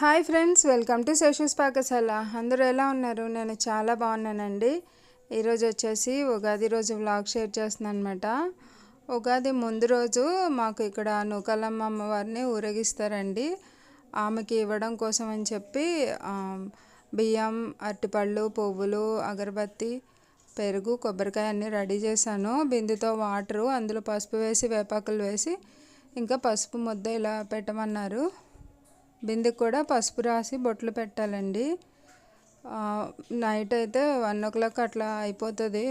Hi friends welcome to Sesha's Pakasala. అందరూ ఎలా ఉన్నారు? నేను చాలా బాగున్నానండి. ఈరోజు వచ్చేసి ఉగాది రోజు వ్లాగ్ షేర్ చేస్తున్నాను అనమాట ఉగాది ముందు రోజు మాకు ఇక్కడ నూకలమ్మ అమ్మవారిని ఊరేగిస్తారండి. ఆమెకి ఇవ్వడం కోసం అని చెప్పి బియ్యం అరటిపళ్ళు పువ్వులు అగరబత్తి పెరుగు కొబ్బరికాయ అన్నీ రెడీ చేశాను. బిందుతో వాటరు అందులో పసుపు వేసి వేపాకులు వేసి ఇంకా పసుపు ముద్ద ఇలా పెట్టమన్నారు. బిందెకి కూడా పసుపు రాసి బొట్లు పెట్టాలండి. నైట్ అయితే వన్ ఓ క్లాక్ అట్లా అయిపోతుంది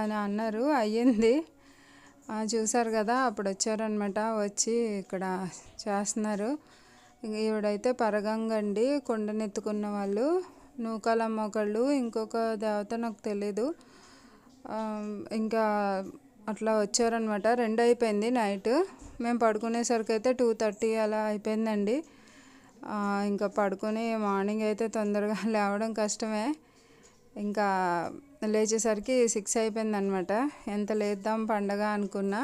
అని అన్నారు. అయ్యింది. చూసారు కదా అప్పుడు వచ్చారనమాట వచ్చి ఇక్కడ చేస్తున్నారు. ఈవిడైతే పరగంగండి కొండనెత్తుకున్న వాళ్ళు. నూకాలమ్మ ఒకళ్ళు ఇంకొక దేవత నాకు తెలీదు. ఇంకా అట్లా వచ్చారనమాట రెండు అయిపోయింది నైట్. మేము పడుకునేసరికి అయితే టూ థర్టీ అలా అయిపోయిందండి. ఇంకా పడుకొని మార్నింగ్ అయితే తొందరగా లేవడం కష్టమే. ఇంకా లేచేసరికి సిక్స్ అయిపోయింది అనమాట ఎంత లేద్దాం పండగ అనుకున్నా.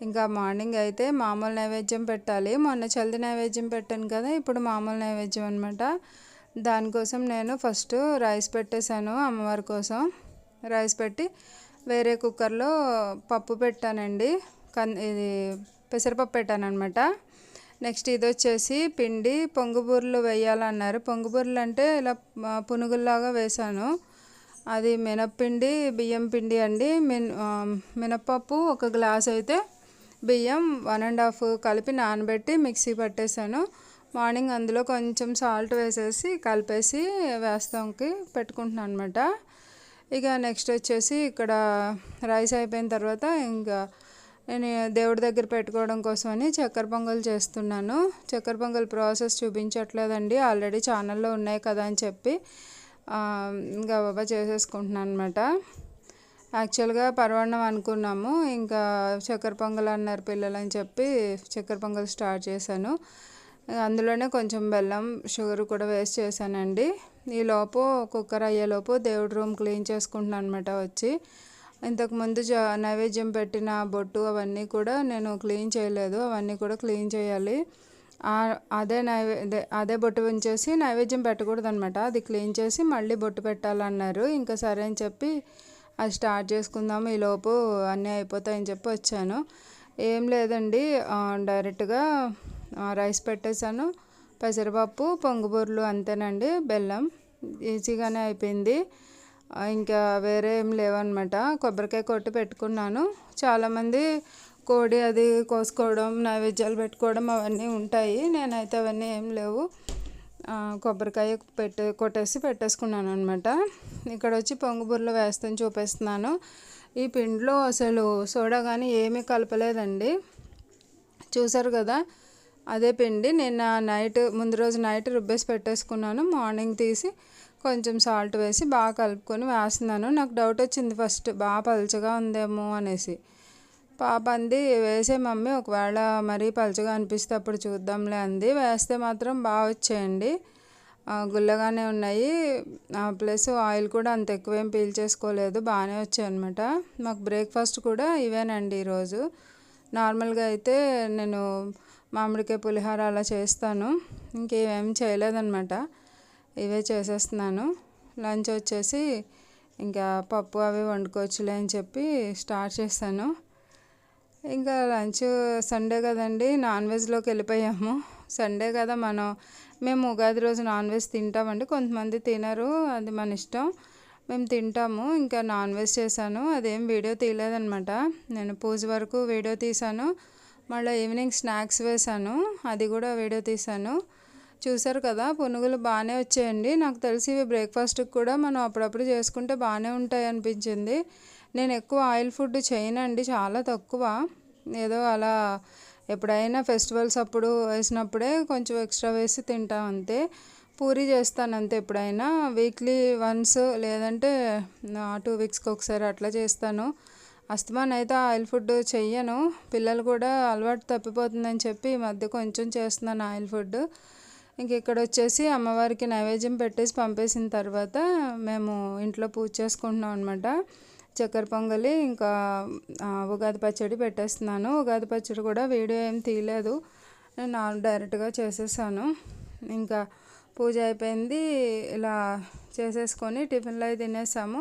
ఇంకా మార్నింగ్ అయితే మామూలు నైవేద్యం పెట్టాలి. మొన్న చల్ది నైవేద్యం పెట్టాను కదా ఇప్పుడు మామూలు నైవేద్యం అనమాట దానికోసం నేను ఫస్ట్ రైస్ పెట్టేశాను అమ్మవారి కోసం. రైస్ పెట్టి వేరే కుక్కర్లో పప్పు పెట్టానండి. కన్ ఇది పెసరపప్పు పెట్టాను అనమాట నెక్స్ట్ ఇది వచ్చేసి పిండి పొంగుబూరలు వేయాలన్నారు. పొంగుబూరలు అంటే ఇలా పునుగుల్లాగా వేశాను. అది మినప్పిండి బియ్యం పిండి అండి. మిన్ మినప్పప్పు ఒక గ్లాస్ అయితే బియ్యం వన్ అండ్ హాఫ్ కలిపి నానబెట్టి మిక్సీ పట్టేశాను. మార్నింగ్ అందులో కొంచెం సాల్ట్ వేసేసి కలిపేసి వేస్తాంకి పెట్టుకుంటున్నాను అనమాట ఇక నెక్స్ట్ వచ్చేసి ఇక్కడ రైస్ అయిపోయిన తర్వాత ఇంకా నేను దేవుడి దగ్గర పెట్టుకోవడం కోసమని చక్కెర పొంగల్ చేస్తున్నాను. చక్కెర పొంగల్ ప్రాసెస్ చూపించట్లేదండి. ఆల్రెడీ ఛానల్లో ఉన్నాయి కదా అని చెప్పి గబాబా ఇంకా బాబా చేసేసుకుంటున్నాను అనమాట యాక్చువల్గా పరవాన్నం అనుకున్నాము. ఇంకా చక్కెర పొంగల్ అన్నారు పిల్లలు అని చెప్పి చక్కెర పొంగల్ స్టార్ట్ చేశాను. అందులోనే కొంచెం బెల్లం షుగర్ కూడా వేస్ట్ చేశానండి. ఈ లోపు కుక్కర్ అయ్యేలోపు దేవుడి రూమ్ క్లీన్ చేసుకుంటున్నాను అనమాట వచ్చి. ఇంతకుముందు జ నైవేద్యం పెట్టిన బొట్టు అవన్నీ కూడా నేను క్లీన్ చేయలేదు. అవన్నీ కూడా క్లీన్ చేయాలి. అదే నైవే అదే బొట్టు ఉంచేసి నైవేద్యం పెట్టకూడదు అనమాట అది క్లీన్ చేసి మళ్ళీ బొట్టు పెట్టాలన్నారు. ఇంకా సరే అని చెప్పి అది స్టార్ట్ చేసుకుందాము. ఈలోపు అన్నీ అయిపోతాయని చెప్పి వచ్చాను. ఏం లేదండి. డైరెక్ట్గా రైస్ పెట్టేశాను. పెసరపప్పు పొంగుబూరలు అంతేనండి. బెల్లం ఈజీగానే అయిపోయింది. ఇంకా వేరే ఏం లేవన్నమాట. కొబ్బరికాయ కొట్టి పెట్టుకున్నాను. చాలామంది కోడి అది కోసుకోవడం నైవేద్యాలు పెట్టుకోవడం అవన్నీ ఉంటాయి. నేనైతే అవన్నీ ఏం లేవు. కొబ్బరికాయ పెట్టే కొట్టేసి పెట్టేసుకున్నాను అనమాట ఇక్కడ వచ్చి పొంగుబూరలు వేస్తాను చూపిస్తున్నాను. ఈ పిండిలో అసలు సోడా కానీ ఏమీ కలపలేదండి. చూసారు కదా అదే పిండి నేను నైట్ ముందు రోజు నైట్ రుబ్బేసి పెట్టేసుకున్నాను. మార్నింగ్ తీసి కొంచెం సాల్ట్ వేసి బాగా కలుపుకొని వేస్తున్నాను. నాకు డౌట్ వచ్చింది ఫస్ట్ బాగా పలుచగా ఉందేమో అనేసి. పాప అంది వేసే మమ్మీ ఒకవేళ మరీ పలుచగా అనిపిస్తే అప్పుడు చూద్దాంలే అంది. వేస్తే మాత్రం బాగా వచ్చేయండి. గుల్లగానే ఉన్నాయి. ప్లస్ ఆయిల్ కూడా అంత ఎక్కువేం పీల్చేసుకోలేదు బాగానే వచ్చాయి అనమాట మాకు బ్రేక్ఫాస్ట్ కూడా ఇవేనండి ఈరోజు. నార్మల్గా అయితే నేను మామిడికాయ పులిహోర అలా చేస్తాను. ఇంకేమేమి చేయలేదన్నమాట. ఇవే చేసేస్తున్నాను. లంచ్ వచ్చేసి ఇంకా పప్పు అవి వండుకోవచ్చులే అని చెప్పి స్టార్ట్ చేశాను ఇంకా లంచ్ సండే కదండి నాన్ వెజ్లోకి వెళ్ళిపోయాము. సండే కదా మనం మేము ఉగాది రోజు నాన్ వెజ్ తింటామండి. కొంతమంది తినరు అది మన ఇష్టం. మేము తింటాము ఇంకా నాన్ వెజ్ చేశాను. అదేం వీడియో తీయలేదనమాట నేను పూజ వరకు వీడియో తీశాను. మళ్ళీ ఈవినింగ్ స్నాక్స్ వేశాను. అది కూడా వీడియో తీశాను. చూసారు కదా పునుగులు బాగానే వచ్చాయండి. నాకు తెలిసి ఇవి బ్రేక్ఫాస్ట్కి కూడా మనం అప్పుడప్పుడు చేసుకుంటే బాగానే ఉంటాయి అనిపించింది. నేను ఎక్కువ ఆయిల్ ఫుడ్ చేయనండి చాలా తక్కువ. ఏదో అలా ఎప్పుడైనా ఫెస్టివల్స్ అప్పుడు వేసినప్పుడే కొంచెం ఎక్స్ట్రా వేసి తింటాం అంతే. పూరి చేస్తాను అంతే ఎప్పుడైనా. వీక్లీ వన్స్ లేదంటే టూ వీక్స్కి ఒకసారి అట్లా చేస్తాను. అస్తమాన్ అయితే ఆయిల్ ఫుడ్ చెయ్యను. పిల్లలు కూడా అలవాటు తప్పిపోతుందని చెప్పి ఈ మధ్య కొంచెం చేస్తున్నాను ఆయిల్ ఫుడ్. ఇంక ఇక్కడ వచ్చేసి అమ్మవారికి నైవేద్యం పెట్టేసి పంపేసిన తర్వాత మేము ఇంట్లో పూజ చేసుకుంటున్నాం అనమాట చక్కెర పొంగలి ఇంకా ఉగాది పచ్చడి పెట్టేస్తున్నాను. ఉగాది పచ్చడి కూడా వీడియో ఏం తీయలేదు. నేను డైరెక్ట్గా చేసేసాను. ఇంకా పూజ అయిపోయింది. ఇలా చేసేసుకొని టిఫిన్లో అవి తినేసాము.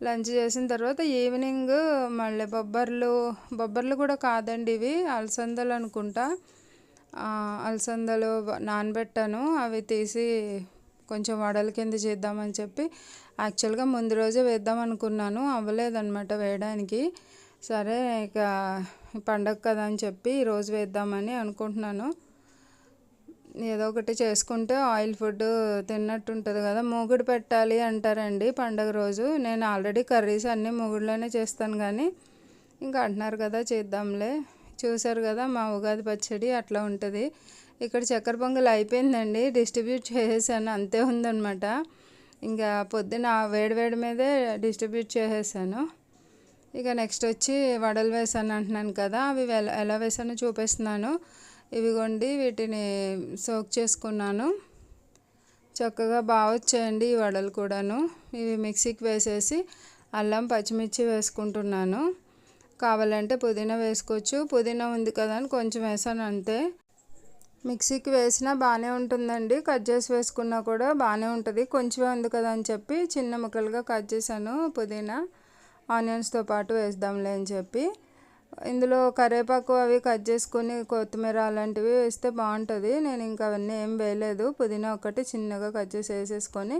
లంచ్ చేసిన తర్వాత ఈవినింగ్ మళ్ళీ బొబ్బర్లు బొబ్బర్లు కూడా కాదండి ఇవి అలసందలు అనుకుంటా. అలసందలు నానబెట్టాను. అవి తీసి కొంచెం వడల కింద చేద్దామని చెప్పి యాక్చువల్గా ముందు రోజే వేద్దాం అనుకున్నాను. అవ్వలేదన్నమాట వేయడానికి. సరే ఇక పండగ కదా అని చెప్పి ఈరోజు వేద్దామని అనుకుంటున్నాను. ఏదో ఒకటి చేసుకుంటే ఆయిల్ ఫుడ్ తిన్నట్టు ఉంటుంది కదా. మూగుడు పెట్టాలి అంటారండి పండగ రోజు. నేను ఆల్రెడీ కర్రీస్ అన్నీ మూగుడులోనే చేస్తాను కానీ ఇంకా అంటున్నారు కదా చేద్దాంలే. చూసారు కదా మా ఉగాది పచ్చడి అట్లా ఉంటుంది. ఇక్కడ చక్కెర పొంగల్ అయిపోయిందండి. డిస్ట్రిబ్యూట్ చేసేసాను. అంతే ఉందన్నమాట. ఇంకా పొద్దున వేడి వేడి మీదే డిస్ట్రిబ్యూట్ చేసేసాను. ఇక నెక్స్ట్ వచ్చి వడలు వేసాను అంటున్నాను కదా. అవి ఎలా వేసానో చూపిస్తున్నాను. ఇవిగోండి వీటిని సోక్ చేసుకున్నాను. చక్కగా బాగా వచ్చాయండి ఈ వడలు కూడాను. ఇవి మిక్సీకి వేసేసి అల్లం పచ్చిమిర్చి వేసుకుంటున్నాను. కావాలంటే పుదీనా వేసుకోవచ్చు. పుదీనా ఉంది కదా అని కొంచెం వేసాను అంతే. మిక్సీకి వేసినా బాగానే ఉంటుందండి. కట్ చేసి వేసుకున్నా కూడా బాగానే ఉంటుంది. కొంచెమే ఉంది కదా అని చెప్పి చిన్న ముక్కలుగా కట్ చేశాను పుదీనా. ఆనియన్స్తో పాటు వేద్దాంలే అని చెప్పి. ఇందులో కరివేపాకు అవి కట్ చేసుకొని కొత్తిమీర అలాంటివి వేస్తే బాగుంటుంది. నేను ఇంకా అవన్నీ ఏం వేయలేదు. పుదీనా ఒకటి చిన్నగా కట్ చేసి వేసేసుకొని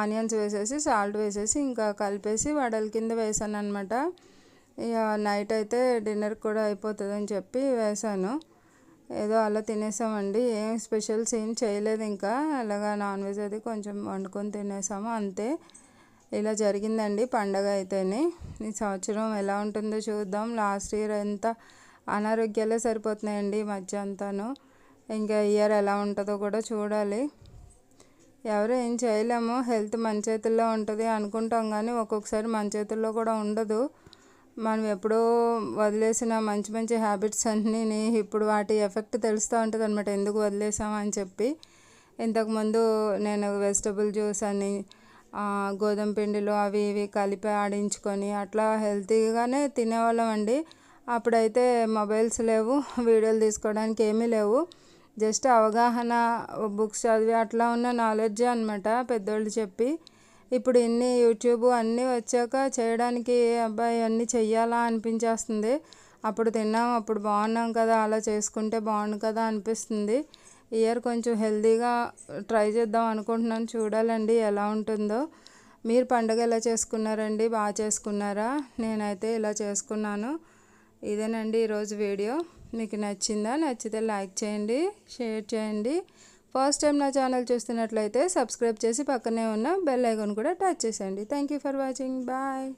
ఆనియన్స్ వేసేసి సాల్ట్ వేసేసి ఇంకా కలిపేసి వడల కింద వేసాను అనమాట ఇక నైట్ అయితే డిన్నర్ కూడా అయిపోతుంది అని చెప్పి వేసాను. ఏదో అలా తినేసామండి. ఏం స్పెషల్స్ ఏం చేయలేదు ఇంకా. అలాగా నాన్ వెజ్ అది కొంచెం వండుకొని తినేసాము అంతే. ఇలా జరిగిందండి పండగ అయితేనే. ఈ సంవత్సరం ఎలా ఉంటుందో చూద్దాం. లాస్ట్ ఇయర్ ఎంత అనారోగ్యాలే సరిపోతున్నాయండి ఈ మధ్య అంతాను. ఇంకా ఇయర్ ఎలా ఉంటుందో కూడా చూడాలి. ఎవరు ఏం చేయలేము. హెల్త్ మన చేతుల్లో ఉంటుంది అనుకుంటాం కానీ ఒక్కొక్కసారి మన చేతుల్లో కూడా ఉండదు. మనం ఎప్పుడో వదిలేసిన మంచి మంచి హ్యాబిట్స్ అన్నీ ఇప్పుడు వాటి ఎఫెక్ట్ తెలుస్తూ ఉంటుంది అనమాట ఎందుకు వదిలేసామని చెప్పి. ఇంతకుముందు నేను వెజిటబుల్ జ్యూస్ అని గోధుమ పిండిలో అవి ఇవి కలిపి ఆడించుకొని అట్లా హెల్తీగానే తినేవాళ్ళం అండి అప్పుడైతే మొబైల్స్ లేవు వీడియోలు తీసుకోవడానికి ఏమీ లేవు. జస్ట్ అవగాహన బుక్స్ చదివి అట్లా ఉన్న నాలెడ్జే అనమాట పెద్దోళ్ళు చెప్పి. ఇప్పుడు ఇన్ని యూట్యూబ్ అన్నీ వచ్చాక చేయడానికి అబ్బాయి అన్నీ చెయ్యాలా అనిపించేస్తుంది. అప్పుడు తిన్నాం అప్పుడు బాగున్నాం కదా అలా చేసుకుంటే బాగుండు కదా అనిపిస్తుంది. ఇయర్ కొంచెం హెల్తీగా ట్రై చేద్దాం అనుకుంటున్నాను. చూడాలండి ఎలా ఉంటుందో. మీరు పండుగ ఎలా చేసుకున్నారండి? బాగా చేసుకున్నారా? నేనైతే ఇలా చేసుకున్నాను. ఇదేనండి ఈరోజు వీడియో. మీకు నచ్చిందా? నచ్చితే లైక్ చేయండి షేర్ చేయండి. ఫస్ట్ టైం నా ఛానల్ చూస్తున్నట్లయితే సబ్స్క్రైబ్ చేసి పక్కనే ఉన్న బెల్ ఐకాన్ కూడా టచ్ చేసేయండి. Thank you for watching. Bye.